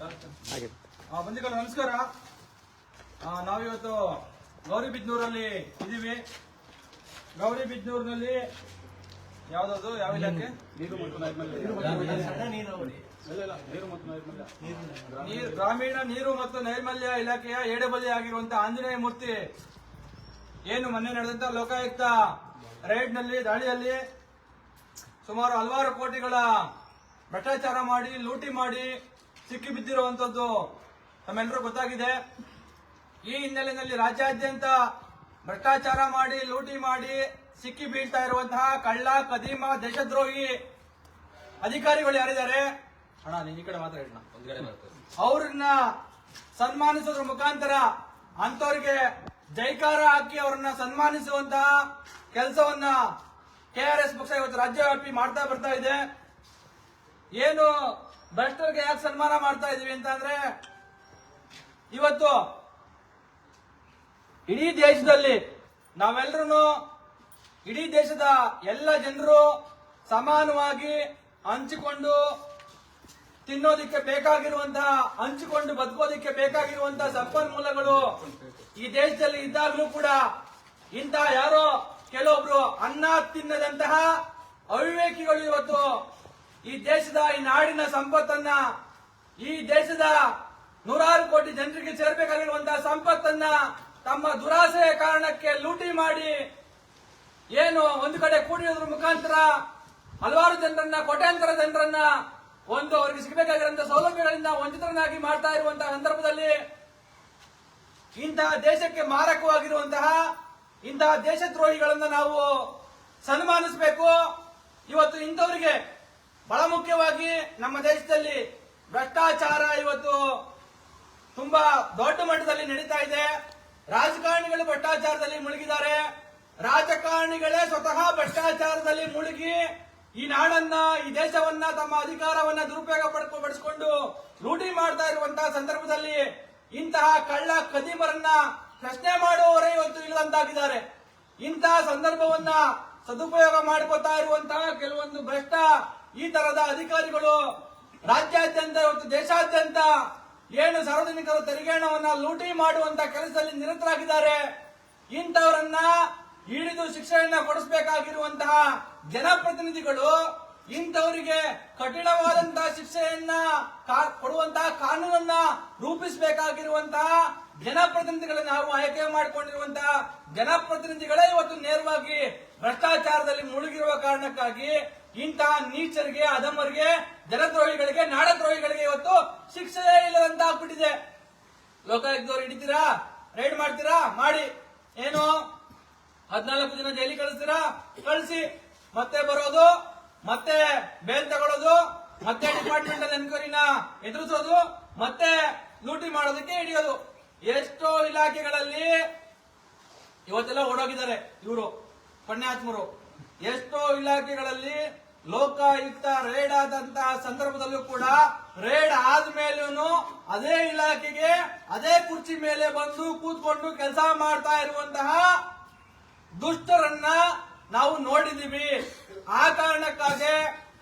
ಬಂಧುಗಳು ನಮಸ್ಕಾರ. ನಾವಿವತ್ತು ಗೌರಿಬಿದ್ನೂರಲ್ಲಿ ಗೌರಿ ಗೌರಿಬಿದ್ನೂರಿನಲ್ಲಿ ಯಾವ್ದದು? ಯಾವ ಇಲಾಖೆ? ನೀರು ಗ್ರಾಮೀಣ ನೀರು ಮತ್ತು ನೈರ್ಮಲ್ಯ ಇಲಾಖೆಯ ಏಡಬಲಿ ಆಗಿರುವಂತಹ ಆಂಜನೇಯ ಮೂರ್ತಿ. ಏನು ಮೊನ್ನೆ ನಡೆದಂತ ಲೋಕಾಯುಕ್ತ ರೈಡ್ನಲ್ಲಿ ದಾಳಿಯಲ್ಲಿ ಸುಮಾರು ಹಲವಾರು ಕೋಟಿಗಳ ಭ್ರಷ್ಟಾಚಾರ ಮಾಡಿ ಲೂಟಿ ಮಾಡಿ ಸಿಕ್ಕಿ ಬಿದ್ದಿರುವಂತದ್ದು ತಮ್ಮೆಲ್ಲರೂ ಗೊತ್ತಾಗಿದೆ. ಈ ಹಿನ್ನೆಲೆಯಲ್ಲಿ ರಾಜ್ಯಾದ್ಯಂತ ಭ್ರಷ್ಟಾಚಾರ ಮಾಡಿ ಲೂಟಿ ಮಾಡಿ ಸಿಕ್ಕಿ ಬೀಳ್ತಾ ಇರುವಂತಹ ಕಳ್ಳ ಕದೀಮ ದೇಶದ್ರೋಹಿ ಅಧಿಕಾರಿಗಳು ಯಾರಿದ್ದಾರೆ? ಅಣ್ಣ ನೀನ್ ಈ ಕಡೆ ಮಾತಾಡೋಣ ಅವ್ರನ್ನ ಸನ್ಮಾನಿಸೋದ್ರ ಮುಖಾಂತರ ಅಂತವ್ರಿಗೆ ಜೈಕಾರ ಹಾಕಿ ಅವ್ರನ್ನ ಸನ್ಮಾನಿಸುವಂತಹ ಕೆಲಸವನ್ನ ಕೆಆರ್ಎಸ್ ಪಕ್ಷ ಇವತ್ತು ರಾಜ್ಯವ್ಯಾಪಿ ಮಾಡ್ತಾ ಬರ್ತಾ ಇದೆ. ಏನು ಭ್ರಷ್ಟರಿಗೆ ಯಾಕೆ ಸನ್ಮಾನ ಮಾಡ್ತಾ ಇದೀವಿ ಅಂತ ಅಂದ್ರೆ ಇವತ್ತು ಇಡೀ ದೇಶದಲ್ಲಿ ನಾವೆಲ್ಲರೂ ಇಡೀ ದೇಶದ ಎಲ್ಲ ಜನರು ಸಮಾನವಾಗಿ ಹಂಚಿಕೊಂಡು ತಿನ್ನೋದಿಕ್ಕೆ ಬೇಕಾಗಿರುವಂತಹ, ಹಂಚಿಕೊಂಡು ಬದುಕೋದಿಕ್ಕೆ ಬೇಕಾಗಿರುವಂತಹ ಸಂಪನ್ಮೂಲಗಳು ಈ ದೇಶದಲ್ಲಿ ಇದ್ದಾಗಲೂ ಕೂಡ ಇಂತಹ ಯಾರೋ ಕೆಲವೊಬ್ರು ಅನ್ನ ತಿನ್ನದಂತಹ ಅವಿವೇಕಿಗಳು ಇವತ್ತು ಈ ದೇಶದ, ಈ ನಾಡಿನ ಸಂಪತ್ತನ್ನ, ಈ ದೇಶದ ನೂರಾರು ಕೋಟಿ ಜನರಿಗೆ ಸೇರ್ಬೇಕಾಗಿರುವಂತಹ ಸಂಪತ್ತನ್ನ ತಮ್ಮ ದುರಾಸೆಯ ಕಾರಣಕ್ಕೆ ಲೂಟಿ ಮಾಡಿ, ಏನು ಒಂದು ಕಡೆ ಕೂಡಿರೋದ್ರ ಮುಖಾಂತರ ಹಲವಾರು ಜನರನ್ನ, ಕೋಟ್ಯಾಂತರ ಜನರನ್ನ ಒಂದು ಅವರಿಗೆ ಸಿಗಬೇಕಾಗಿರುವಂತಹ ಸೌಲಭ್ಯಗಳಿಂದ ವಂಚಿತರನ್ನಾಗಿ ಮಾಡ್ತಾ ಇರುವಂತಹ ಸಂದರ್ಭದಲ್ಲಿ ಇಂತಹ ದೇಶಕ್ಕೆ ಮಾರಕವಾಗಿರುವಂತಹ ಇಂತಹ ದೇಶದ್ರೋಹಿಗಳನ್ನ ನಾವು ಸನ್ಮಾನಿಸಬೇಕು. ಇವತ್ತು ಇಂಥವರಿಗೆ ಬಹಳ ಮುಖ್ಯವಾಗಿ ನಮ್ಮ ದೇಶದಲ್ಲಿ ಭ್ರಷ್ಟಾಚಾರ ಇವತ್ತು ತುಂಬಾ ದೊಡ್ಡ ಮಟ್ಟದಲ್ಲಿ ನಡೀತಾ ಇದೆ. ರಾಜಕಾರಣಿಗಳು ಭ್ರಷ್ಟಾಚಾರದಲ್ಲಿ ಮುಳುಗಿದ್ದಾರೆ. ರಾಜಕಾರಣಿಗಳೇ ಸ್ವತಃ ಭ್ರಷ್ಟಾಚಾರದಲ್ಲಿ ಮುಳುಗಿ ಈ ನಾಡನ್ನ, ಈ ದೇಶವನ್ನ, ತಮ್ಮ ಅಧಿಕಾರವನ್ನ ದುರುಪಯೋಗ ಪಡಿಸ್ಕೊಂಡು ಲೂಟಿ ಮಾಡ್ತಾ ಇರುವಂತಹ ಸಂದರ್ಭದಲ್ಲಿ ಇಂತಹ ಕಳ್ಳ ಕದಿಮರನ್ನ ಪ್ರಶ್ನೆ ಮಾಡುವವರೇ ಇವತ್ತು ಇಲ್ಲದಂತಾಗಿದ್ದಾರೆ. ಇಂತಹ ಸಂದರ್ಭವನ್ನ ಸದುಪಯೋಗ ಮಾಡ್ಕೋತಾ ಇರುವಂತಹ ಕೆಲವೊಂದು ಭ್ರಷ್ಟ ಈ ತರದ ಅಧಿಕಾರಿಗಳು ರಾಜ್ಯಾದ್ಯಂತ ಇವತ್ತು ದೇಶಾದ್ಯಂತ ಏನು ಸಾರ್ವಜನಿಕರು ತೆರಿಗೆ ಹಣವನ್ನ ಲೂಟಿ ಮಾಡುವಂತ ಕೆಲಸದಲ್ಲಿ ನಿರತರಾಗಿದ್ದಾರೆ. ಇಂಥವರನ್ನ ಹಿಡಿದು ಶಿಕ್ಷೆಯನ್ನ ಕೊಡಿಸಬೇಕಾಗಿರುವಂತಹ ಜನಪ್ರತಿನಿಧಿಗಳು ಇಂಥವರಿಗೆ ಕಠಿಣವಾದಂತಹ ಶಿಕ್ಷೆಯನ್ನ ಕೊಡುವಂತಹ ಕಾನೂನನ್ನ ರೂಪಿಸಬೇಕಾಗಿರುವಂತಹ ಜನಪ್ರತಿನಿಧಿಗಳನ್ನ ನಾವು ಆಯ್ಕೆ ಮಾಡಿಕೊಂಡಿರುವಂತಹ ಜನಪ್ರತಿನಿಧಿಗಳೇ ಇವತ್ತು ನೇರವಾಗಿ ಭ್ರಷ್ಟಾಚಾರದಲ್ಲಿ ಮುಳುಗಿರುವ ಕಾರಣಕ್ಕಾಗಿ ಇಂತಹ ನೀಚರಿಗೆ ಅಧಮರಿಗೆ ಜನದ್ರೋಹಿಗಳಿಗೆ, ನಾಡದ್ರೋಹಿಗಳಿಗೆ ಇವತ್ತು ಶಿಕ್ಷೆ ಇಲ್ಲದಂತ ಆಗ್ಬಿಟ್ಟಿದೆ. ಲೋಕಾಯುಕ್ತವ್ರು ಹಿಡಿತೀರಾ? ರೈಡ್ ಮಾಡ್ತೀರಾ? ಮಾಡಿ. ಏನು? ಹದಿನಾಲ್ಕು ಜನ ಜೈಲಿ ಕಳಿಸ್ತೀರಾ? ಕಳಿಸಿ. ಮತ್ತೆ ಬರೋದು, ಮತ್ತೆ ಬೇಲ್ ತಗೊಳ್ಳೋದು ಮತ್ತೆ ಡಿಪಾರ್ಟ್ಮೆಂಟ್ ಅಲ್ಲಿ ಎನ್ಕ್ವೈರಿನ ಎದುರಿಸೋದು, ಮತ್ತೆ ಲೂಟಿ ಮಾಡೋದಕ್ಕೆ ಹಿಡಿಯೋದು. ಎಷ್ಟೋ ಇಲಾಖೆಗಳಲ್ಲಿ ಇವತ್ತೆಲ್ಲ ಓಡೋಗಿದ್ದಾರೆ ಇವರು, ಪುಣ್ಯಾತ್ಮರು. ಎಷ್ಟೋ ಇಲಾಖೆಗಳಲ್ಲಿ ಲೋಕಾಯುಕ್ತ ರೇಡ್ ಆದಂತಹ ಸಂದರ್ಭದಲ್ಲೂ ಕೂಡ ರೇಡ್ ಆದ್ಮೇಲೂ ಅದೇ ಇಲಾಖೆಗೆ ಅದೇ ಕುರ್ಚಿ ಮೇಲೆ ಬಂದು ಕೂತ್ಕೊಂಡು ಕೆಲಸ ಮಾಡ್ತಾ ಇರುವಂತಹ ದುಷ್ಟರನ್ನ ನಾವು ನೋಡಿದೀವಿ. ಆ ಕಾರಣಕ್ಕಾಗಿ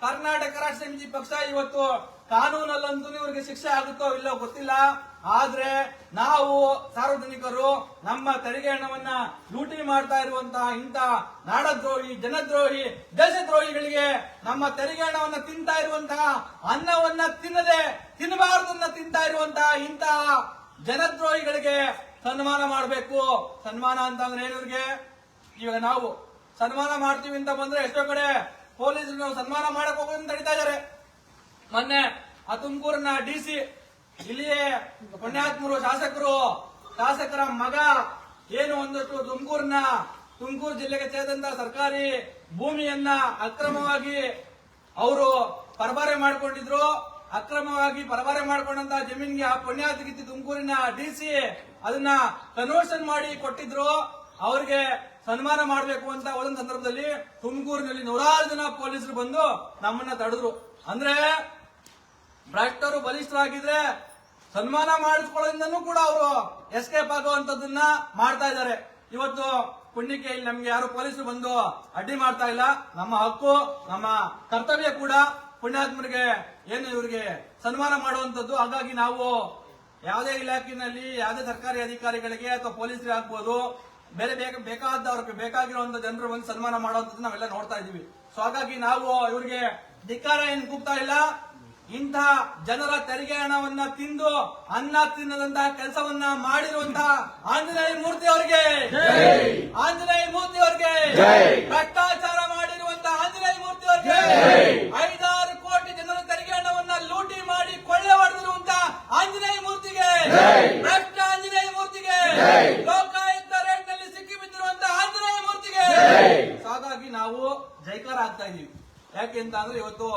ಕರ್ನಾಟಕ ರಾಷ್ಟ್ರ ಸಮಿತಿ ಪಕ್ಷ ಇವತ್ತು ಕಾನೂನಲ್ಲಂತೂ ಇವರಿಗೆ ಶಿಕ್ಷೆ ಆಗುತ್ತೋ ಇಲ್ಲೋ ಗೊತ್ತಿಲ್ಲ. ಆದ್ರೆ ನಾವು ಸಾರ್ವಜನಿಕರು ನಮ್ಮ ತೆರಿಗೆ ಹಣವನ್ನ ಲೂಟಿ ಮಾಡ್ತಾ ಇರುವಂತಹ ಇಂಥ ನಾಡದ್ರೋಹಿ, ಜನದ್ರೋಹಿ, ದೇಶದ್ರೋಹಿಗಳಿಗೆ ನಮ್ಮ ತೆರಿಗೆ ಹಣವನ್ನ ತಿಂತಾ ಇರುವಂತಹ ಅನ್ನವನ್ನ ತಿನ್ನದೆ ತಿನ್ನಬಾರದನ್ನ ತಿಂತಾ ಇರುವಂತಹ ಇಂತಹ ಜನದ್ರೋಹಿಗಳಿಗೆ ಸನ್ಮಾನ ಮಾಡಬೇಕು. ಸನ್ಮಾನ ಅಂತ ಅಂದ್ರೆ ಏನವ್ರಿಗೆ ಇವಾಗ ನಾವು ಸನ್ಮಾನ ಮಾಡ್ತೀವಿ ಅಂತ ಬಂದ್ರೆ ಎಷ್ಟೋ ಕಡೆ ಪೊಲೀಸರು ಸನ್ಮಾನ ಮಾಡಕ್ ಹೋಗೋದು ಅಂತ ನಡೀತಾ ಇದಾರೆ ಮೊನ್ನೆ ಆ ತುಮಕೂರಿನ ಡಿ ಸಿ ಇಲ್ಲಿಯೇ ಪುಣ್ಯಾತ್ಮರು, ಶಾಸಕರು, ಶಾಸಕರ ಮಗ ಏನು ಒಂದಷ್ಟು ತುಮಕೂರಿನ ತುಮಕೂರು ಜಿಲ್ಲೆಗೆ ಸೇರಿದಂತ ಸರ್ಕಾರಿ ಭೂಮಿಯನ್ನ ಅಕ್ರಮವಾಗಿ ಅವರು ಪರಬಾರೆ ಮಾಡ್ಕೊಂಡಿದ್ರು. ಅಕ್ರಮವಾಗಿ ಪರಬಾರೆ ಮಾಡ್ಕೊಂಡಂತ ಜಮೀನ್ಗೆ ಆ ಪುಣ್ಯಾತಿಗಿತ್ತಿ ತುಮಕೂರಿನ ಡಿಸಿ ಅದನ್ನ ಕನ್ವರ್ಷನ್ ಮಾಡಿ ಕೊಟ್ಟಿದ್ರು. ಅವ್ರಿಗೆ ಸನ್ಮಾನ ಮಾಡಬೇಕು ಅಂತ ಹೋದ ಸಂದರ್ಭದಲ್ಲಿ ತುಮಕೂರಿನಲ್ಲಿ ನೂರಾರು ಜನ ಪೊಲೀಸರು ಬಂದು ನಮ್ಮನ್ನ ತಡೆದ್ರು. ಅಂದ್ರೆ ಭ್ರಷ್ಟರು ಬಲಿಷ್ಠರಾಗಿದ್ರೆ ಸನ್ಮಾನ ಮಾಡಿಸ್ಕೊಳ್ಳೋದ್ರಿಂದನೂ ಕೂಡ ಅವರು ಎಸ್ಕೇಪ್ ಆಗುವಂತದನ್ನ ಮಾಡ್ತಾ ಇದ್ದಾರೆ. ಇವತ್ತು ಪುಣ್ಯಕ್ಕೆ ಇಲ್ಲಿ ನಮ್ಗೆ ಯಾರು ಪೊಲೀಸರು ಬಂದು ಅಡ್ಡಿ ಮಾಡ್ತಾ ಇಲ್ಲ. ನಮ್ಮ ಹಕ್ಕು, ನಮ್ಮ ಕರ್ತವ್ಯ ಕೂಡ ಪುಣ್ಯಾತ್ಮರಿಗೆ, ಏನು ಇವರಿಗೆ ಸನ್ಮಾನ ಮಾಡುವಂತದ್ದು ಹಾಗಾಗಿ ನಾವು ಯಾವುದೇ ಇಲಾಖೆಯಲ್ಲಿ, ಯಾವುದೇ ಸರ್ಕಾರಿ ಅಧಿಕಾರಿಗಳಿಗೆ ಅಥವಾ ಪೊಲೀಸರಿಗೆ ಆಗ್ಬೋದು, ಬೇರೆ ಬೇಕ ಬೇಕಾದವ್ರಿಗೆ ಬೇಕಾಗಿರುವಂತ ಜನರು ಬಂದು ಸನ್ಮಾನ ಮಾಡುವಂತದ್ದು ನಾವೆಲ್ಲ ನೋಡ್ತಾ ಇದೀವಿ ಸೊ ಹಾಗಾಗಿ ನಾವು ಇವರಿಗೆ ಧಿಕ್ಕಾರ ಏನು ಕೂಗ್ತಾ ಇಲ್ಲ. ಇಂಥ ಜನರ ತೆರಿಗೆ ಹಣವನ್ನ ತಿಂದು ಅನ್ನ ತಿನ್ನದಂತಹ ಕೆಲಸವನ್ನ ಮಾಡಿರುವಂತಹ ಆಂಜನೇಯ ಮೂರ್ತಿ ಅವರಿಗೆ. ಆಂಜನೇಯ ಮೂರ್ತಿ ಅವರಿಗೆ. ಭ್ರಷ್ಟಾಚಾರ ಮಾಡಿರುವಂತಹ ಆಂಜನೇಯ ಮೂರ್ತಿ ಅವರಿಗೆ. ಐದಾರು ಕೋಟಿ ಜನರ ತೆರಿಗೆ ಹಣವನ್ನ ಲೂಟಿ ಮಾಡಿ ಕೊಳ್ಳೆ ಹೊಡೆದಿರುವಂತಹ ಆಂಜನೇಯ ಮೂರ್ತಿಗೆ. ಭ್ರಷ್ಟ ಆಂಜನೇಯ ಮೂರ್ತಿಗೆ. ಲೋಕಾಯುಕ್ತ ರೇಟ್ನಲ್ಲಿ ಸಿಕ್ಕಿ ಬಿದ್ದಿರುವಂತಹ ಆಂಜನೇಯ ಮೂರ್ತಿಗೆ. ಹಾಗಾಗಿ ನಾವು ಜೈಕಾರ ಆಗ್ತಾ ಇದೀವಿ ಯಾಕೆ ಅಂತ ಅಂದ್ರೆ ಇವತ್ತು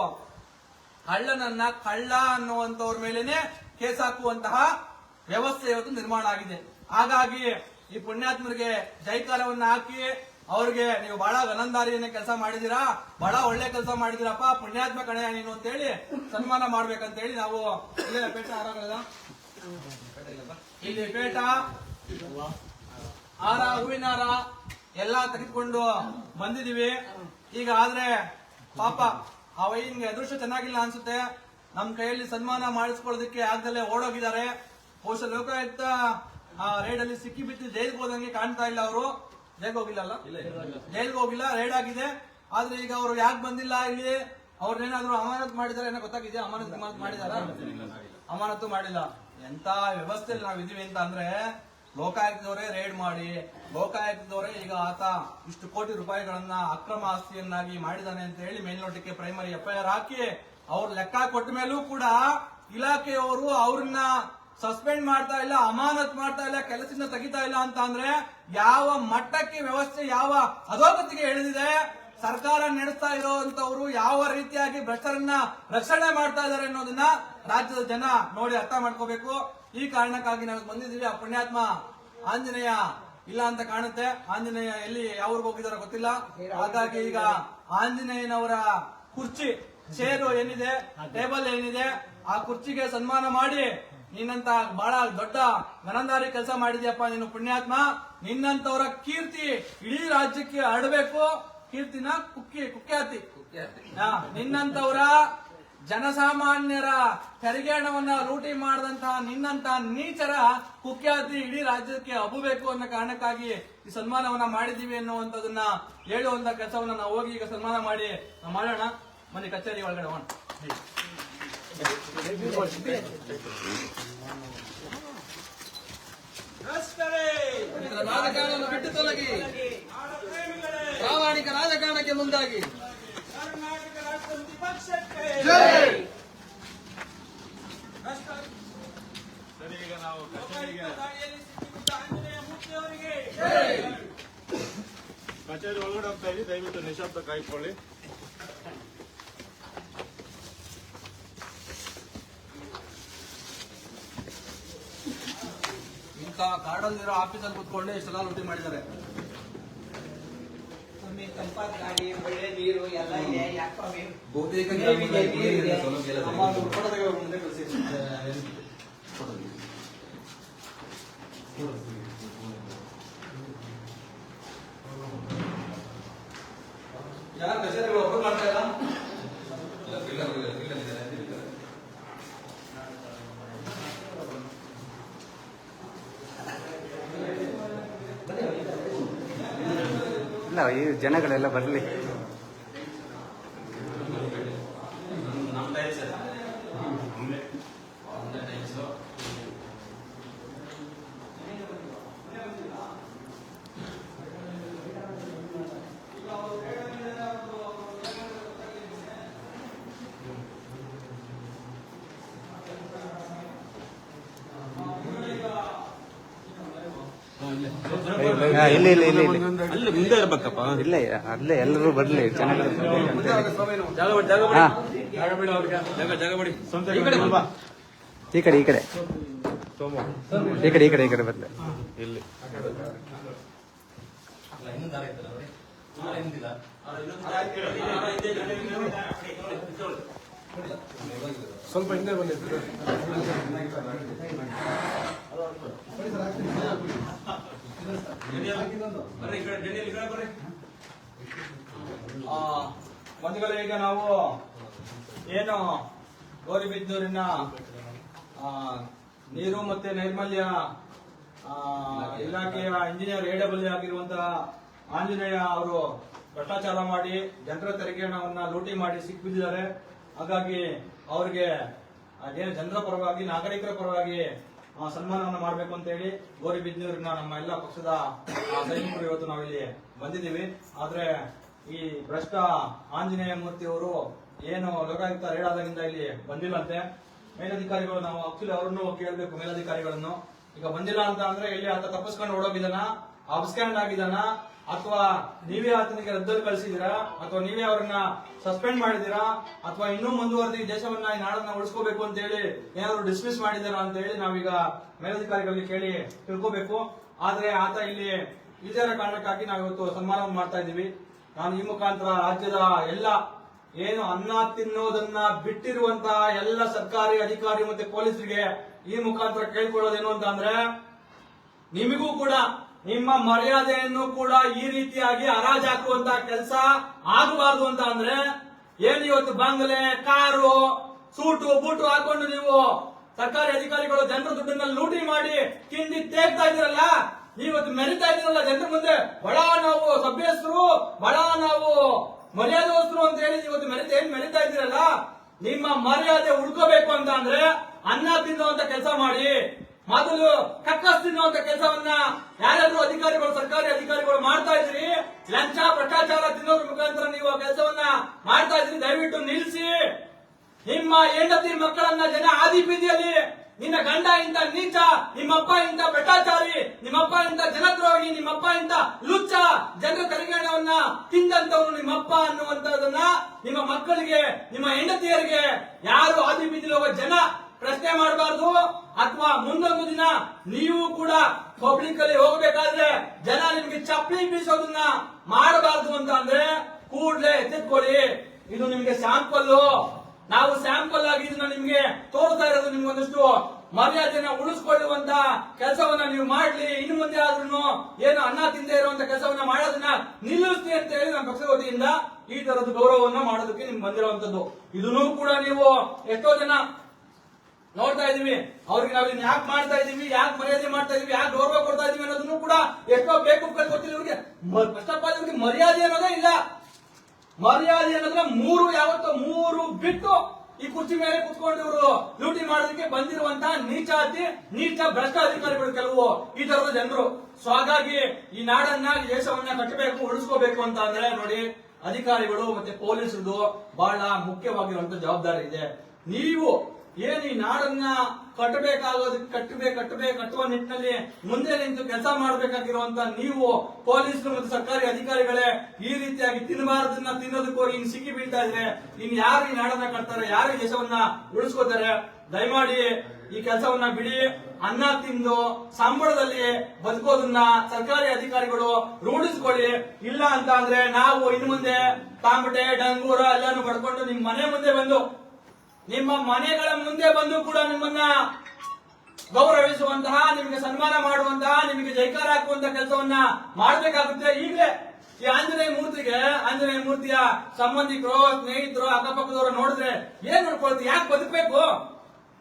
ಕಳ್ಳನನ್ನ ಕಳ್ಳ ಅನ್ನುವಂತವ್ರ ಮೇಲೇನೆ ಕೇಸ್ ಹಾಕುವಂತಹ ವ್ಯವಸ್ಥೆ ಇವತ್ತು ನಿರ್ಮಾಣ ಆಗಿದೆ. ಹಾಗಾಗಿ ಈ ಪುಣ್ಯಾತ್ಮರಿಗೆ ಜೈಕಾರವನ್ನ ಹಾಕಿ ಅವ್ರಿಗೆ ನೀವು ಬಹಳ ಗನಂದಾರಿಯನ್ನ ಕೆಲಸ ಮಾಡಿದೀರಾ ಬಹಳ ಒಳ್ಳೆ ಕೆಲಸ ಮಾಡಿದಿರಪ್ಪ ಪುಣ್ಯಾತ್ಮ ಕಣೆ ನೀನು ಅಂತೇಳಿ ಸನ್ಮಾನ ಮಾಡ್ಬೇಕಂತೇಳಿ ನಾವು ಇಲ್ಲೇ ಪೇಟ ಆರಾಗಲ್ಲ? ಇಲ್ಲಿ ಪೇಟ ಹಾರ ಹೂವಿನ ಹಾರ ಎಲ್ಲ ತೆಗೆದುಕೊಂಡು ಬಂದಿದೀವಿ ಈಗ ಆದ್ರೆ ಪಾಪ ಆ ಹಿಂಗೆ ಅದೃಷ್ಟ ಚೆನ್ನಾಗಿಲ್ಲ ಅನ್ಸುತ್ತೆ. ನಮ್ ಕೈಯಲ್ಲಿ ಸನ್ಮಾನ ಮಾಡಿಸ್ಕೊಳ್ಳೋದಕ್ಕೆ ಆಗ್ದಲ್ಲೇ ಓಡೋಗಿದ್ದಾರೆ. ಬಹುಶಃ ಲೋಕಾಯುಕ್ತ ಆ ರೈಡ್ ಅಲ್ಲಿ ಸಿಕ್ಕಿ ಬಿದ್ದು ಜೈಲ್ಗೆ ಹೋದಂಗೆ ಕಾಣ್ತಾ ಇಲ್ಲ ಅವರು. ಜೈಲ್ಗೆ ಹೋಗಿಲ್ಲಲ್ಲ ಜೈಲ್ಗೆ ಹೋಗಿಲ್ಲ ರೈಡ್ ಆಗಿದೆ. ಆದ್ರೆ ಈಗ ಅವರು ಯಾಕೆ ಬಂದಿಲ್ಲ ಇಲ್ಲಿ? ಅವ್ರನ್ನೇನಾದ್ರು ಅಮಾನತ್ ಮಾಡಿದಾರೆ ಏನೋ ಗೊತ್ತಾಗಿದೆ? ಅಮಾನತ್ ಅಮಾನತ್ ಮಾಡಿದಾರ? ಅಮಾನತು ಮಾಡಿಲ್ಲ. ಎಂತ ವ್ಯವಸ್ಥೆಯಲ್ಲಿ ನಾವ್ ಇದೀವಿ ಅಂತ ಅಂದ್ರೆ ಲೋಕಾಯುಕ್ತದವರೇ ರೇಡ್ ಮಾಡಿ ಲೋಕಾಯುಕ್ತದವರೇ ಈಗ ಆತ ಇಷ್ಟು ಕೋಟಿ ರೂಪಾಯಿಗಳನ್ನ ಅಕ್ರಮ ಆಸ್ತಿಯನ್ನಾಗಿ ಮಾಡಿದಾನೆ ಅಂತ ಹೇಳಿ ಮೇಲ್ನೋಟಕ್ಕೆ ಪ್ರೈಮರಿ ಎಫ್ಐಆರ್ ಹಾಕಿ ಅವ್ರ ಲೆಕ್ಕ ಕೊಟ್ಟ ಮೇಲೂ ಕೂಡ ಇಲಾಖೆಯವರು ಅವ್ರನ್ನ ಸಸ್ಪೆಂಡ್ ಮಾಡ್ತಾ ಇಲ್ಲ, ಅಮಾನತ್ ಮಾಡ್ತಾ ಇಲ್ಲ, ಕೆಲಸದಿಂದ ತೆಗಿತಾ ಇಲ್ಲ ಅಂತ ಅಂದ್ರೆ ಯಾವ ಮಟ್ಟಕ್ಕೆ ವ್ಯವಸ್ಥೆ, ಯಾವ ಅಧೋಗತಿಗೆ ಎಳೆದಿದೆ ಸರ್ಕಾರ ನಡೆಸ್ತಾ ಇರೋಂತವ್ರು ಯಾವ ರೀತಿಯಾಗಿ ಭ್ರಷ್ಟರನ್ನ ರಕ್ಷಣೆ ಮಾಡ್ತಾ ಇದ್ದಾರೆ ಅನ್ನೋದನ್ನ ರಾಜ್ಯದ ಜನ ನೋಡಿ ಅರ್ಥ ಮಾಡ್ಕೋಬೇಕು. ಈ ಕಾರಣಕ್ಕಾಗಿ ನಾವು ಬಂದಿದ್ದೀವಿ. ಆ ಪುಣ್ಯಾತ್ಮ ಆಂಜನೇಯ ಇಲ್ಲ ಅಂತ ಕಾಣುತ್ತೆ. ಆಂಜನೇಯ ಎಲ್ಲಿ ಯಾವ್ರಿಗೆ ಹೋಗಿದಾರೋ ಗೊತ್ತಿಲ್ಲ. ಹಾಗಾಗಿ ಈಗ ಆಂಜನೇಯನವರ ಕುರ್ಚಿ ಚೇರು ಏನಿದೆ ಟೇಬಲ್ ಏನಿದೆ ಆ ಕುರ್ಚಿಗೆ ಸನ್ಮಾನ ಮಾಡಿ ನಿನ್ನಂತ ಬಹಳ ದೊಡ್ಡ ಮನಂದಾರಿ ಕೆಲಸ ಮಾಡಿದ್ಯಪ್ಪ ನೀನು ಪುಣ್ಯಾತ್ಮ. ನಿನ್ನಂತವರ ಕೀರ್ತಿ ಇಡೀ ರಾಜ್ಯಕ್ಕೆ ಹರಡಬೇಕು. ಕೀರ್ತಿನ ಕುಕ್ಕಿ ಕುಖ್ಯಾತಿ ಹಾ, ನಿನ್ನಂತವರ ಜನಸಾಮಾನ್ಯರ ತೆರಿಗೆ ಹಣವನ್ನ ಲೂಟಿ ಮಾಡಿದಂತಹ ನಿನ್ನಂತ ನೀಚರ ಕುಖ್ಯಾತಿ ಇಡೀ ರಾಜ್ಯಕ್ಕೆ ಹಬ್ಬಬೇಕು ಅನ್ನೋ ಕಾರಣಕ್ಕಾಗಿ ಈ ಸನ್ಮಾನವನ್ನ ಮಾಡಿದೀವಿ ಅನ್ನುವಂಥದನ್ನ ಹೇಳುವಂತ ಕೆಲಸವನ್ನ ನಾವು ಹೋಗಿ ಈಗ ಸನ್ಮಾನ ಮಾಡಿ ನಾವು ಮಾಡೋಣ. ಮನೆ ಕಚೇರಿ ಒಳಗಡೆ ಹೋಣ ರಾಜಕಾರಣವನ್ನು ಬಿಟ್ಟು ತೊಲಗಿ. ಪ್ರಾಮಾಣಿಕ ರಾಜಕಾರಣಕ್ಕೆ ಮುಂದಾಗಿ. ಸರಿ ಈಗ ನಾವು ಕಚೇರಿ ಒಳಗಡೆ ಹೋಗ್ತಾ ದಯವಿಟ್ಟು ನಿಶಬ್ದ ಕಾಯ್ಕೊಳ್ಳಿ ಇಂಥ ಕಾರ್ಡಲ್ಲಿರೋ ಆಫೀಸಲ್ಲಿ ಕುತ್ಕೊಂಡೆ ಇಷ್ಟೆಲ್ಲ ಲೂಟಿ ಮಾಡಿದ್ದಾರೆ. ಸ್ವಾಮಿ ಗಾಡಿ ಒಳ್ಳೆ ನೀರು ಎಲ್ಲ ಇದೆ ಯಾಕೆ ಬಹುತೇಕ ನೀರಿದೆ, ನೀರಿದೆ. ಯಾರು ಕಚೇರಿಗಳು ಒಬ್ಬರು ಮಾಡ್ತಾ ಇಲ್ಲ ಇಲ್ಲ ಈ ಜನಗಳೆಲ್ಲ ಬರಲಿ. ಇಲ್ಲಿ ಇಲ್ಲ ಇಲ್ಲ ಇಲ್ಲ. ಅಲ್ಲಿ ಮುಂದೆ ಇರ್ಬೇಕಪ್ಪ. ಇಲ್ಲ ಅಲ್ಲೇ ಎಲ್ಲರೂ ಬರ್ಲಿ ಚೆನ್ನಾಗಿ ಈ ಕಡೆ. ಈ ಕಡೆ ಈ ಕಡೆ. ಈ ಕಡೆ ಈ ಕಡೆ ಈ ಕಡೆ ಬರ್ಲಿ. ಇಲ್ಲಿ. ಸ್ವಲ್ಪ ಹಿಂದೆ ಕಡೆ ಬಂಧುಗಳೇ, ಈಗ ನಾವು ಏನು ಗೌರಿಬಿದ್ದೂರಿನ ನೀರು ಮತ್ತೆ ನೈರ್ಮಲ್ಯ ಇಲಾಖೆಯ ಇಂಜಿನಿಯರ್ ಎ ಡಬ್ಲ್ಯೂ ಆಗಿರುವಂತಹ ಆಂಜನೇಯ ಅವರು ಭ್ರಷ್ಟಾಚಾರ ಮಾಡಿ ಜನರ ತೆರಿಗೆ ಹಣವನ್ನ ಲೂಟಿ ಮಾಡಿ ಸಿಕ್ಬಿದ್ದಿದ್ದಾರೆ. ಹಾಗಾಗಿ ಅವರಿಗೆ ಜನರ ಪರವಾಗಿ, ನಾಗರಿಕರ ಪರವಾಗಿ ಸನ್ಮಾನವನ್ನ ಮಾಡಬೇಕು ಅಂತ ಹೇಳಿ ಗೌರಿಬಿದ್ನೂರಿನ ನಮ್ಮ ಎಲ್ಲ ಪಕ್ಷದ ಸೈನಿಕರು ಇವತ್ತು ನಾವಿಲ್ಲಿ ಬಂದಿದ್ದೀವಿ. ಆದ್ರೆ ಈ ಭ್ರಷ್ಟ ಆಂಜನೇಯ ಮೂರ್ತಿ ಅವರು ಏನು ಲೋಕಾಯುಕ್ತ ರೇಡ್ ಆದಾಗಿಂದ ಇಲ್ಲಿ ಬಂದಿಲ್ಲಂತೆ. ಮೇಲಧಿಕಾರಿಗಳು ನಾವು ಆಕ್ಚುಲಿ ಅವರನ್ನು ಕೇಳಬೇಕು ಮೇಲಧಿಕಾರಿಗಳನ್ನು. ಈಗ ಬಂದಿಲ್ಲ ಅಂತ ಅಂದ್ರೆ ಇಲ್ಲಿ ಆತ ತಪ್ಪಿಸ್ಕೊಂಡು ಓಡೋಗಿದಾನ ಅಬ್ಸ್ಕ್ಯಾಂಡ್ ಆಗಿದಾನ ಅಥವಾ ನೀವೇ ಆತನಿಗೆ ರದ್ದಲ್ಲಿ ಕಳಿಸಿದೀರಾ ಅಥವಾ ನೀವೇ ಅವರನ್ನ ಸಸ್ಪೆಂಡ್ ಮಾಡಿದೀರಾ ಅಥವಾ ಇನ್ನೂ ಮುಂದುವರೆದು ಈ ದೇಶವನ್ನ, ಈ ನಾಡನ್ನ ಉಳಿಸ್ಕೋಬೇಕು ಅಂತ ಹೇಳಿ ಏನಾದ್ರು ಡಿಸ್ಮಿಸ್ ಮಾಡಿದಾರಾ ಅಂತ ಹೇಳಿ ನಾವೀಗ ಮೇಲಧಿಕಾರಿಗಳಿಗೆ ಕೇಳಿ ತಿಳ್ಕೋಬೇಕು. ಆದ್ರೆ ಆತ ಇಲ್ಲಿ ಇದರ ಕಾರಣಕ್ಕಾಗಿ ನಾವು ಇವತ್ತು ಸನ್ಮಾನವನ್ನು ಮಾಡ್ತಾ ಇದ್ದೀವಿ. ನಾನು ಈ ಮುಖಾಂತರ ರಾಜ್ಯದ ಎಲ್ಲ ಏನು ಅನ್ನ ತಿನ್ನೋದನ್ನ ಬಿಟ್ಟಿರುವಂತಹ ಎಲ್ಲ ಸರ್ಕಾರಿ ಅಧಿಕಾರಿ ಮತ್ತೆ ಪೊಲೀಸರಿಗೆ ಈ ಮುಖಾಂತರ ಕೇಳ್ಕೊಳ್ಳೋದೇನು ಅಂತ ಅಂದ್ರೆ ನಿಮಗೂ ಕೂಡ ನಿಮ್ಮ ಮರ್ಯಾದೆಯನ್ನು ಕೂಡ ಈ ರೀತಿಯಾಗಿ ಹರಾಜಾಕುವಂತ ಕೆಲಸ ಆಗಬಾರದು ಅಂತ ಅಂದ್ರೆ ಏನು ಇವತ್ತು ಬಂಗಲೆ, ಕಾರು, ಸೂಟು, ಬೂಟು ಹಾಕೊಂಡು ನೀವು ಸರ್ಕಾರಿ ಅಧಿಕಾರಿಗಳು ಜನರ ದುಡ್ಡನ್ನ ಲೂಟಿ ಮಾಡಿ ತಿಂಡಿ ತೇಗ್ತಾ ಇದ್ದೀರಲ್ಲ ನೀವತ್ತು ಮೆರಿತಾ ಇದ್ದೀರಲ್ಲ ಜನರ ಮುಂದೆ, ಬಡ ನಾವು ಸಭ್ಯಸ್ಥರು, ಬಡ ನಾವು ಮರ್ಯಾದೋಸ್ತರು ಅಂತ ಹೇಳಿ ಇವತ್ತು ಮೆರಿತ, ಏನ್ ಮೆರಿತಾ ಇದ್ದೀರಲ್ಲ, ನಿಮ್ಮ ಮರ್ಯಾದೆ ಉಳ್ಕೋಬೇಕು ಅಂತ ಅಂದ್ರೆ ಅನ್ನ ತಿನ್ನುವಂತ ಕೆಲಸ ಮಾಡಿ ಮೊದಲು ಕಕ್ಕಸ್ ಅಂತ ಕೆಲಸವನ್ನ ಯಾರಾದ್ರೂ ಅಧಿಕಾರಿಗಳು, ಸರ್ಕಾರಿ ಅಧಿಕಾರಿಗಳು ಮಾಡ್ತಾ ಇದ್ರಿ, ಲಂಚ, ಭ್ರಷ್ಟಾಚಾರ ತಿನ್ನೋದ್ರ ಮುಖಾಂತರ ನೀವು ಆ ಕೆಲಸವನ್ನ ಮಾಡ್ತಾ ಇದ್ರಿ, ದಯವಿಟ್ಟು ನಿಲ್ಲಿಸಿ ನಿಮ್ಮ ಹೆಂಡತಿ ಮಕ್ಕಳನ್ನ ಜನ ಆದಿ ಬೀದಿಯಲ್ಲಿ ನಿನ್ನ ಗಂಡ ಇಂತ ನೀಚ, ನಿಮ್ಮಪ್ಪ ಇಂತ ಭ್ರಷ್ಟಾಚಾರಿ, ನಿಮ್ಮಪ್ಪ ಇಂತ ಜನದ್ರೋಹಿ, ನಿಮ್ಮಪ್ಪ ಇಂತ ಲುಚ್ಚ ಜನರ ತೆರಿಗೆ ಹಣವನ್ನ ತಿಂದಂತವನು ನಿಮ್ಮಪ್ಪ ಅನ್ನುವಂತದನ್ನ ನಿಮ್ಮ ಮಕ್ಕಳಿಗೆ, ನಿಮ್ಮ ಹೆಂಡತಿಯರಿಗೆ ಯಾರು ಆದಿ ಬೀದಿಲಿ ಹೋಗೋ ಜನ ಪ್ರಶ್ನೆ ಮಾಡಬಾರ್ದು ಅಥವಾ ಮುಂದೊಂದು ದಿನ ನೀವು ಕೂಡ ಪಬ್ಲಿಕ್ ಅಲ್ಲಿ ಹೋಗಬೇಕಾದ್ರೆ ಜನ ನಿಮ್ಗೆ ಚಪ್ಪಲಿ ಬೀಸೋದನ್ನ ಮಾಡಬಾರ್ದು ಅಂತ ಅಂದ್ರೆ ಕೂಡ್ಲೆ ಎತ್ತಿಟ್ಕೊಳ್ಳಿ. ಇದು ನಿಮ್ಗೆ ಸ್ಯಾಂಪಲ್ ನಾವು ಸ್ಯಾಂಪಲ್ ಆಗಿ ಇದನ್ನ ನಿಮ್ಗೆ ತೋರ್ತಾ ಇರೋದು ನಿಮ್ಗೆ ಒಂದಷ್ಟು ಮರ್ಯಾದೆನ ಉಳಿಸ್ಕೊಳ್ಳುವಂತ ಕೆಲಸವನ್ನ ನೀವು ಮಾಡ್ಲಿ. ಇನ್ನು ಮುಂದೆ ಆದ್ರೂ ಏನು ಅನ್ನ ತಿಂದೇ ಇರುವಂತ ಕೆಲಸವನ್ನ ಮಾಡೋದನ್ನ ನಿಲ್ಲಿಸ್ತಿ ಅಂತ ಹೇಳಿ ನಮ್ಮ ಪಕ್ಷದ ವತಿಯಿಂದ ಈ ತರದ ಗೌರವವನ್ನ ಮಾಡೋದಕ್ಕೆ ನಿಮ್ಗೆ ಬಂದಿರುವಂತದ್ದು. ಇದನ್ನು ಕೂಡ ನೀವು ಎಷ್ಟೋ ಜನ ನೋಡ್ತಾ ಇದೀವಿ ಅವ್ರಿಗೆ ನಾವು ಯಾಕೆ ಮಾಡ್ತಾ ಇದೀವಿ ಯಾಕೆ ಮರ್ಯಾದೆ ಮಾಡ್ತಾ ಇದೀವಿ ಯಾಕೆ ಗೌರವ ಕೊಡ್ತಾ ಇದೀವಿ ಅನ್ನೋದನ್ನು ಕೂಡ ಎಷ್ಟೋ ಬೇಕು ಗೊತ್ತಿಲ್ಲ ಇವ್ರಿಗೆ. ಫಸ್ಟ್ ಆಫ್ ಆಲ್ ಇವ್ರಿಗೆ ಮರ್ಯಾದೆ ಅನ್ನೋದೇ ಇಲ್ಲ. ಮರ್ಯಾದೆ ಅನ್ನೋದ್ರೆ ಮೂರು ಯಾವತ್ತು ಮೂರು ಬಿಟ್ಟು ಈ ಕುರ್ಚಿ ಮೇಲೆ ಕುತ್ಕೊಂಡು ಇವರು ಡ್ಯೂಟಿ ಮಾಡೋದಕ್ಕೆ ಬಂದಿರುವಂತಹ ನೀಚಾತಿ, ನೀಚ ಭ್ರಷ್ಟ ಅಧಿಕಾರಿಗಳು ಕೆಲವು ಈ ತರದ ಜನರು. ಸೊ ಹಾಗಾಗಿ ಈ ನಾಡನ್ನ ದೇಶವನ್ನ ಕಟ್ಟಬೇಕು, ಉಳಿಸ್ಕೋಬೇಕು ಅಂತ ಅಂದ್ರೆ ನೋಡಿ, ಅಧಿಕಾರಿಗಳು ಮತ್ತೆ ಪೊಲೀಸರದು ಬಹಳ ಮುಖ್ಯವಾಗಿರುವಂತ ಜವಾಬ್ದಾರಿ ಇದೆ. ನೀವು ಏನ್ ಈ ನಾಡನ್ನ ಕಟ್ಟಬೇಕಾಗೋದಕ್ಕೆ ಕಟ್ಟಬೇಕು ಕಟ್ಟಬೇಕು ಕಟ್ಟುವ ನಿಟ್ಟಿನಲ್ಲಿ ಮುಂದೆ ನಿಂತು ಕೆಲಸ ಮಾಡಬೇಕಾಗಿರುವಂತ ನೀವು ಪೊಲೀಸರು ಮತ್ತು ಸರ್ಕಾರಿ ಅಧಿಕಾರಿಗಳೇ ಈ ರೀತಿಯಾಗಿ ತಿನ್ನಬಾರದನ್ನ ತಿನ್ನೋದಕ್ಕೆ ಹಿಂಗ್ ಸಿಕ್ಕಿ ಬೀಳ್ತಾ ಇದ್ರೆ ಇನ್ ಯಾರು ಈ ನಾಡನ್ನ ಕಟ್ತಾರೆ, ಯಾರು ದೇಶವನ್ನ ಉಳಿಸ್ಕೋತಾರೆ? ದಯಮಾಡಿ ಈ ಕೆಲಸವನ್ನ ಬಿಡಿ. ಅನ್ನ ತಿಂದು ಸಂಬಳದಲ್ಲಿ ಬದುಕೋದನ್ನ ಸರ್ಕಾರಿ ಅಧಿಕಾರಿಗಳು ರೂಢಿಸ್ಕೊಳ್ಳಿ. ಇಲ್ಲ ಅಂತ ಅಂದ್ರೆ ನಾವು ಇನ್ನು ಮುಂದೆ ತಾಂಬಟೆ, ಡಂಗೂರ ಎಲ್ಲಾನು ಪಡ್ಕೊಂಡು ನಿಮ್ ಮನೆ ಮುಂದೆ ಬಂದು ನಿಮ್ಮ ಮನೆಗಳ ಮುಂದೆ ಬಂದು ಕೂಡ ನಿಮ್ಮನ್ನ ಗೌರವಿಸುವಂತಹ, ನಿಮಗೆ ಸನ್ಮಾನ ಮಾಡುವಂತಹ, ನಿಮಗೆ ಜೈಕಾರ ಹಾಕುವಂತಹ ಕೆಲಸವನ್ನ ಮಾಡಬೇಕಾಗುತ್ತೆ. ಈಗಲೇ ಈ ಆಂಜನೇಯ ಮೂರ್ತಿಗೆ, ಆಂಜನೇಯ ಮೂರ್ತಿಯ ಸಂಬಂಧಿಕರು, ಸ್ನೇಹಿತರು, ಅಕ್ಕಪಕ್ಕದವರು ನೋಡಿದ್ರೆ ಏನ್ ನೋಡ್ಕೊಳ್ತೀವಿ ಯಾಕೆ ಬದುಕಬೇಕು?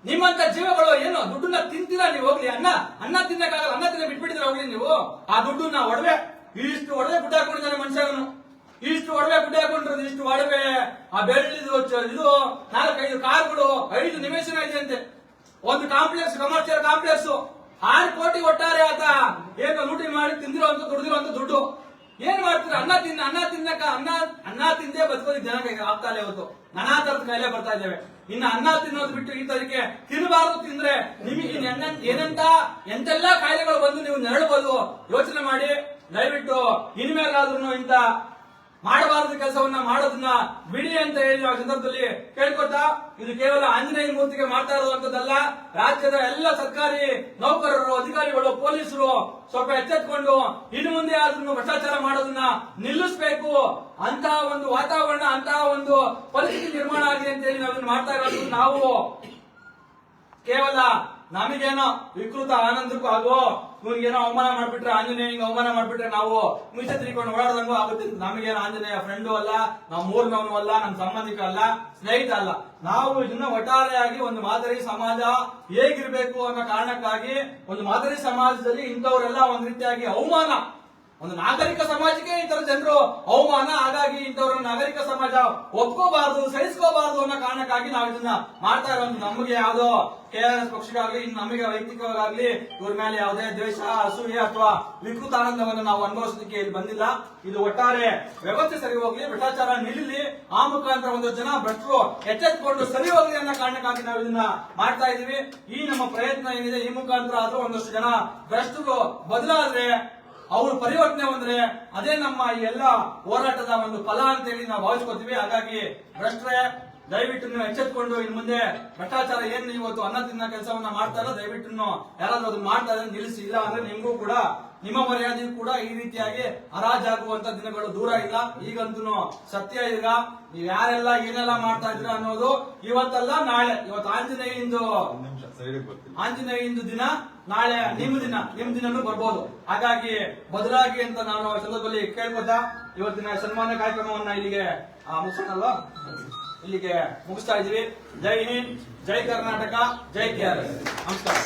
ನಿಮ್ಮಂತ ಜೀವಗಳು ಏನು? ದುಡ್ಡನ್ನ ತಿಂತೀರಾ ನೀವು ಹೋಗ್ಲಿ? ಅನ್ನ ಅನ್ನ ತಿನ್ನಕ್ಕಾಗಲ್ಲ, ಅನ್ನ ತಿನ್ನ ಬಿಟ್ಬಿಟ್ಟಿದ್ರೆ ಹೋಗ್ಲಿ ನೀವು? ಆ ದುಡ್ಡನ್ನ ಒಡವೆ, ಇಷ್ಟು ಒಡವೆ ಗುಡ್ಡ ಮನುಷ್ಯನು. ಇಷ್ಟು ಒಡವೆ ಗುಡ್ಡೆ ಹಾಕೊಂಡಿರೋದು ಇಷ್ಟು ಒಡವೆ, ಆ ಬೆಳ್ಳಿದು ಇದು ನಾಲ್ಕೈದು ಕಾರ್ಗಳು, ಐದು ನಿವೇಶನ ಇದೆ ಅಂತೆ ಒಂದು ಕಾಂಪ್ಲೆಕ್ಸ್ ಕಮರ್ಷಿಯಲ್ ಕಾಂಪ್ಲೆಕ್ಸ್ ಆರು ಕೋಟಿ ಒಟ್ಟಾರೆ ಆತ ಏನು ಲೂಟಿ ಮಾಡಿ ತಿಂದಿರುವಂತ, ದುಡ್ದಿರುವಂತ ದುಡ್ಡು. ಏನ್ ಮಾಡ್ತೀರ? ಅನ್ನ ತಿನ್ನ ಅನ್ನ ತಿನ್ನಕ, ಅನ್ನ ಅನ್ನ ತಿಂದೇ ಬದುಕೋದಿ ಜನ ಕೈಗೆ ಇಲ್ಲ ಇವತ್ತು. ನಾನಾ ತರದ ಕಾಯಿಲೆ ಬರ್ತಾ ಇದ್ದೇವೆ. ಇನ್ನು ಅನ್ನ ತಿನ್ನೋದು ಬಿಟ್ಟು ಈ ತರಕ್ಕೆ ತಿನ್ನಬಾರದು ತಿಂದ್ರೆ ನಿಮಗೆ ಏನಂತ, ಎಂತೆಲ್ಲ ಕಾಯಿಲೆಗಳು ಬಂದು ನೀವು ನೆರಳಬಹುದು ಯೋಚನೆ ಮಾಡಿ. ದಯವಿಟ್ಟು ಇನ್ಮೇಲಾದ್ರೂ ಇಂತ ಮಾಡಬಾರದು ಕೆಲಸವನ್ನ ಮಾಡೋದನ್ನ ಬಿಡಿ ಅಂತ ಹೇಳಿ ಆ ಸಂದರ್ಭದಲ್ಲಿ ಕೇಳ್ಕೊತಾ, ಇದು ಕೇವಲ ಆಂಜನೇಯ ಮೂರ್ತಿಗೆ ಮಾಡ್ತಾ ಇರುವಂತದ್ದಲ್ಲ. ರಾಜ್ಯದ ಎಲ್ಲ ಸರ್ಕಾರಿ ನೌಕರರು, ಅಧಿಕಾರಿಗಳು, ಪೊಲೀಸರು ಸ್ವಲ್ಪ ಎಚ್ಚೆತ್ಕೊಂಡು ಇನ್ನು ಮುಂದೆ ಆದ್ರೂ ಭ್ರಷ್ಟಾಚಾರ ಮಾಡೋದನ್ನ ನಿಲ್ಲಿಸಬೇಕು. ಅಂತಹ ಒಂದು ವಾತಾವರಣ, ಅಂತಹ ಒಂದು ಪರಿಸ್ಥಿತಿ ನಿರ್ಮಾಣ ಆಗಿದೆ ಅಂತ ಹೇಳಿ ನಾವು ಮಾಡ್ತಾ ಇರೋದು. ನಾವು ಕೇವಲ ನಮಗೇನೋ ವಿಕೃತ ಆನಂದಕ್ಕೂ ಆಗೋ ಇವ್ನಿಗೇನೋ ಅವಮಾನ ಮಾಡ್ಬಿಟ್ರೆ ಆಂಜನೇಯ ಅವಮಾನ ಮಾಡ್ಬಿಟ್ರೆ ನಾವು ಮುಂಚೆ ತಿಳ್ಕೊಂಡು ಓಡಾಡ್ದಂಗೂ ಆಗುತ್ತೆ. ನಮಗೇನು ಆಂಜನೇಯ ಫ್ರೆಂಡು ಅಲ್ಲ ನಾವು ಮೂರ್ನವನು ಅಲ್ಲ ನಮ್ಮ ಸಂಬಂಧಿಕ ಅಲ್ಲ, ಸ್ನೇಹಿತ ಅಲ್ಲ. ನಾವು ಇದನ್ನ ಒಟ್ಟಾರೆಯಾಗಿ ಒಂದು ಮಾದರಿ ಸಮಾಜ ಹೇಗಿರ್ಬೇಕು ಅನ್ನೋ ಕಾರಣಕ್ಕಾಗಿ ಒಂದು ಮಾದರಿ ಸಮಾಜದಲ್ಲಿ ಇಂಥವರೆಲ್ಲ ಒಂದ್ ರೀತಿಯಾಗಿ ಅವಮಾನ ಒಂದು ನಾಗರಿಕ ಸಮಾಜಕ್ಕೆ ಇತರ ತರ ಜನರು ಅವಮಾನ ಹಾಗಾಗಿ ಇಂಥವ್ರ ನಾಗರಿಕ ಸಮಾಜ ಒಪ್ಕೋಬಾರದು, ಸಹಿಸ್ಕೋಬಾರದು ಅನ್ನೋ ಕಾರಣಕ್ಕಾಗಿ ನಾವು ಇದನ್ನ ಮಾಡ್ತಾ ಇರೋದು. ನಮಗೆ ಯಾವ್ದೋ ಕೆ ಆರ್ ಎಸ್ ಪಕ್ಷಕ್ಕಾಗ್ಲಿ ನಮಗೆ ವೈಯಕ್ತಿಕವಾಗ್ಲಿ ಇವ್ರ ಮೇಲೆ ಯಾವುದೇ ದ್ವೇಷ, ಅಸೂಯೆ ಅಥವಾ ವಿಕೃತ ಆನಂದವನ್ನು ನಾವು ಅನುಭವಿಸೋದಕ್ಕೆ ಇಲ್ಲಿ ಬಂದಿಲ್ಲ. ಇದು ಒಟ್ಟಾರೆ ವ್ಯವಸ್ಥೆ ಸರಿ ಹೋಗ್ಲಿ, ಭ್ರಷ್ಟಾಚಾರ ನಿಲ್ಲಿ ಆ ಮುಖಾಂತರ ಒಂದು ಜನ ಭ್ರಷ್ಟರು ಎಚ್ಚೆತ್ಕೊಂಡು ಸರಿ ಹೋಗ್ಲಿ ಅನ್ನೋ ಕಾರಣಕ್ಕಾಗಿ ನಾವು ಇದನ್ನ ಮಾಡ್ತಾ ಇದೀವಿ. ಈ ನಮ್ಮ ಪ್ರಯತ್ನ ಏನಿದೆ, ಈ ಮುಖಾಂತರ ಆದ್ರೂ ಒಂದಷ್ಟು ಜನ ಭ್ರಷ್ಟರು ಬದಲಾದ್ರೆ ಅವರು ಪರಿವರ್ತನೆ ಬಂದ್ರೆ ಅದೇ ನಮ್ಮ ಈ ಎಲ್ಲ ಹೋರಾಟದ ಒಂದು ಫಲ ಅಂತ ಹೇಳಿ ನಾವು ಭಾವಿಸ್ಕೊತೀವಿ. ಹಾಗಾಗಿ ಭ್ರಷ್ಟರೇ ದಯವಿಟ್ಟು ನೀವು ಎಚ್ಚೆತ್ಕೊಂಡು ಇನ್ನು ಮುಂದೆ ಭ್ರಷ್ಟಾಚಾರ ಏನ್ ಇವತ್ತು ಅನ್ನ ತಿನ್ನ ಕೆಲಸವನ್ನ ಮಾಡ್ತಾರಾ ದಯವಿಟ್ಟು ಯಾರಾದ್ರೂ ಅದನ್ನ ಮಾಡ್ತಾ ಇದ್ರೆ ನಿಲ್ಲಿಸಿ. ಇಲ್ಲ ಅಂದ್ರೆ ನಿಮಗೂ ಕೂಡ ನಿಮ್ಮ ಮರ್ಯಾದೆ ಕೂಡ ಈ ರೀತಿಯಾಗಿ ಹರಾಜಾಗುವಂತ ದಿನಗಳು ದೂರ ಇಲ್ಲ. ಈಗಂತೂ ಸತ್ಯ ಈಗ. ನೀವ್ ಯಾರೆಲ್ಲ ಏನೆಲ್ಲ ಮಾಡ್ತಾ ಇದ್ರ ಅನ್ನೋದು ಇವತ್ತಲ್ಲ ನಾಳೆ. ಇವತ್ತು ಆಂಜನೇಯಂದು ಆಂಜನೇಯಿಂದ ದಿನ. ನಾಳೆ ನಿಮ್ಮ ದಿನ, ನಿಮ್ಮ ದಿನನೂ ಬರ್ಬೋದು. ಹಾಗಾಗಿ ಬದಲಾಗಿ ಅಂತ ನಾನು ಸಂದರ್ಭದಲ್ಲಿ ಕೇಳ್ಬೋದಾ ಇವತ್ತಿನ ಸನ್ಮಾನ ಕಾರ್ಯಕ್ರಮವನ್ನ ಇಲ್ಲಿಗೆ ಮುಗಿಸೋಣಲ್ವ ಇಲ್ಲಿಗೆ ಮುಗಿಸ್ತಾ ಇದೀವಿ ಜೈ ಹಿಂದ್, ಜೈ ಕರ್ನಾಟಕ, ಜೈ ಕೆ ಆರ್ ಎಸ್. ನಮಸ್ಕಾರ.